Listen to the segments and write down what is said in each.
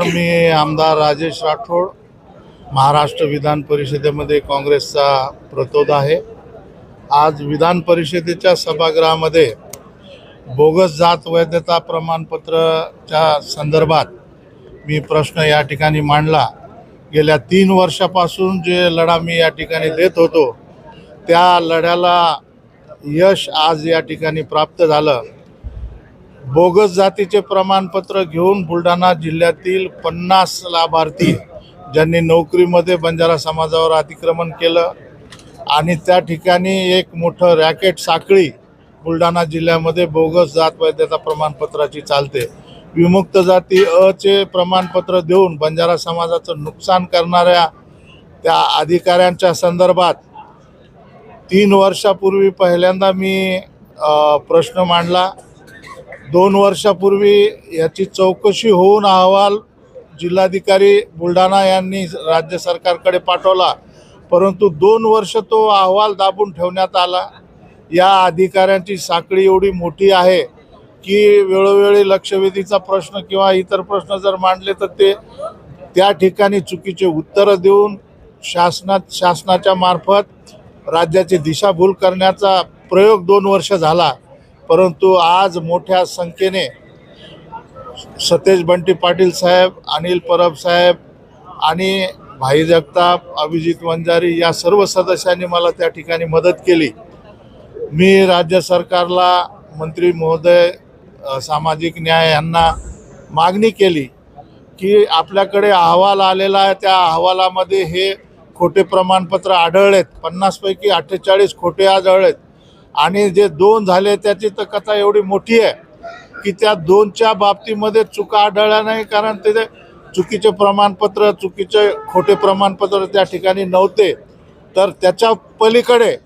मी आमदार राजेश राठोड महाराष्ट्र विधान परिषदेमध्ये काँग्रेसचा प्रतोद आहे. आज विधान परिषदेच्या सभागृहामध्ये बोगस जात वैधता प्रमाणपत्रच्या संदर्भात मी प्रश्न या ठिकाणी मांडला. गेल्या तीन वर्षापासून जे लढा मी या ठिकाणी देत होतो त्या लढ्याला यश आज या ठिकाणी प्राप्त झालं. बोगस जातीचे प्रमाणपत्र घेऊन बुलढाणा जिल्ह्यातील पन्नास लाभार्थी ज्यांनी नोकरीमध्ये बंजारा समाजावर अतिक्रमण केलं आणि त्या ठिकाणी एक मोठं रॅकेट साखळी बुलढाणा जिल्ह्यामध्ये बोगस जात वैद्यता प्रमाणपत्राची चालते. विमुक्त जाती अचे प्रमाणपत्र देऊन बंजारा समाजाचं नुकसान करणाऱ्या त्या अधिकाऱ्यांच्या संदर्भात तीन वर्षापूर्वी पहिल्यांदा मी प्रश्न मांडला. दोन वर्षापूर्वी याची चौकशी होऊन अहवाल जिल्हाधिकारी बुलढाणा यांनी राज्य सरकारकडे पाठवला. परंतु दोन वर्ष तो अहवाल दाबून ठेवण्यात आला. या अधिकाऱ्यांची साखळी एवढी मोठी आहे की वेळोवेळी लक्षवेधीचा प्रश्न किंवा इतर प्रश्न जर मांडले तर ते त्या ठिकाणी चुकीचे उत्तरं देऊन शासनात शासनाच्या मार्फत राज्याची दिशाभूल करण्याचा प्रयोग दोन वर्ष झाला. परंतु आज मोठ्या संख्येने सतेज बंटी पाटील साहेब अनिल परब साहेब आणि भाई जगताप अभिजित वंजारी या सर्व सदस्यांनी मला त्या ठिकाणी मदत केली. मी राज्य सरकारला मंत्री महोदय सामाजिक न्याय यांना मागणी केली की आपल्याकडे अहवाल आलेला आहे त्या अहवालामध्ये हे खोटे प्रमाणपत्र आढळलेत. पन्नासपैकी अठ्ठेचाळीस खोटे आढळलेत. आणि जे दोन झाले त्याची तर कथा एवढी मोठी आहे की त्या दोनच्या बाबतीमध्ये चुका आढळल्या नाही. कारण तिथे चुकीचे प्रमाणपत्र चुकीचे खोटे प्रमाणपत्र त्या ठिकाणी नव्हते. तर त्याच्या पलीकडे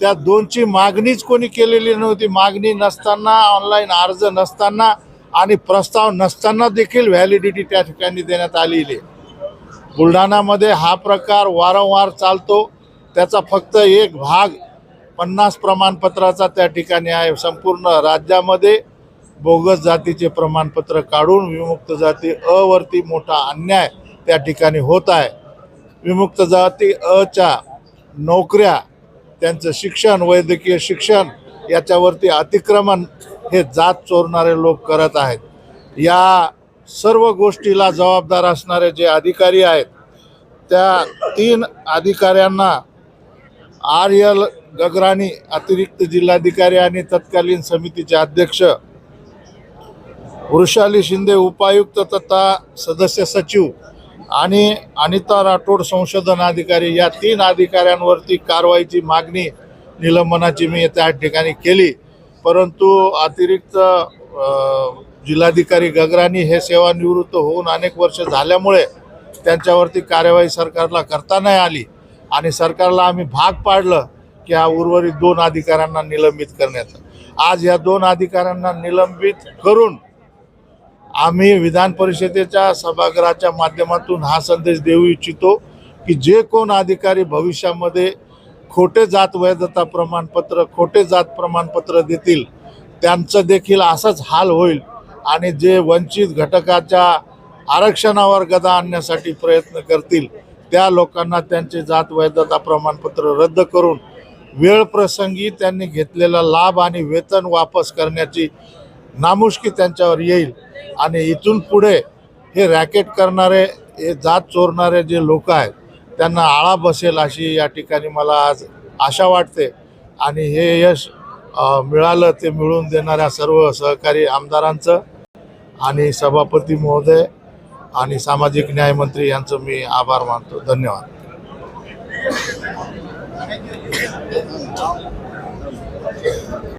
त्या दोनची मागणीच कोणी केलेली नव्हती. मागणी नसताना ऑनलाईन अर्ज नसताना आणि प्रस्ताव नसताना देखील व्हॅलिडिटी त्या ठिकाणी देण्यात आलेली. आहे बुलढाणामध्ये हा प्रकार वारंवार चालतो. त्याचा फक्त एक भाग पन्नास प्रमाणपत्राचा त्या ठिकाणी आहे. संपूर्ण राज्यामध्ये बोगस जातीचे प्रमाणपत्र काढून विमुक्त जाती अवरती मोठा अन्याय त्या ठिकाणी होत आहे. विमुक्त जाती अच्या नोकऱ्या त्यांचं शिक्षण वैद्यकीय शिक्षण याच्यावरती अतिक्रमण हे जात चोरणारे लोक करत आहेत. या सर्व गोष्टीला जबाबदार असणारे जे अधिकारी आहेत त्या तीन अधिकाऱ्यांना आर एल गगराणी अतिरिक्त जिल्हाधिकारी आणि तत्कालीन समितीचे अध्यक्ष वृषाली शिंदे उपायुक्त तथा सदस्य सचिव आणि अनिता राठोड संशोधन अधिकारी या तीन अधिकाऱ्यांवरती कारवाईची मागणी निलंबनाची मी त्या ठिकाणी केली. परंतु अतिरिक्त जिल्हाधिकारी गगराणी हे सेवानिवृत्त होऊन अनेक वर्ष झाल्यामुळे त्यांच्यावरती कार्यवाही सरकारला करता नाही आली आणि सरकारला आम्ही भाग पाडलं. की हा उर्वरित दोन अधिकाऱ्यांना निलंबित करण्यात आज या दोन अधिकाऱ्यांना निलंबित करून आम्ही विधान परिषदेच्या सभागृहाच्या माध्यमातून हा संदेश देऊ इच्छितो की जे कोण अधिकारी भविष्यामध्ये खोटे जात वैधता प्रमाणपत्र खोटे जात प्रमाणपत्र देतील त्यांचं देखील असाच हाल होईल आणि जे वंचित घटकाच्या आरक्षणावर गदा आणण्यासाठी प्रयत्न करतील त्या लोकांना त्यांचे जात वैधता प्रमाणपत्र रद्द करून वेळ प्रसंगी त्यांनी घेतलेला लाभ आणि वेतन वापस करण्याची नामुष्की त्यांच्यावर येईल. आणि इथून पुढे हे रॅकेट करणारे हे जात चोरणारे जे लोक आहेत त्यांना आळा बसेल अशी या ठिकाणी मला आज आशा वाटते. आणि हे यश मिळालं ते मिळवून देणाऱ्या सर्व सहकारी आमदारांचं आणि सभापती महोदय आणि सामाजिक न्यायमंत्री यांचं मी आभार मानतो. धन्यवाद. 嗯。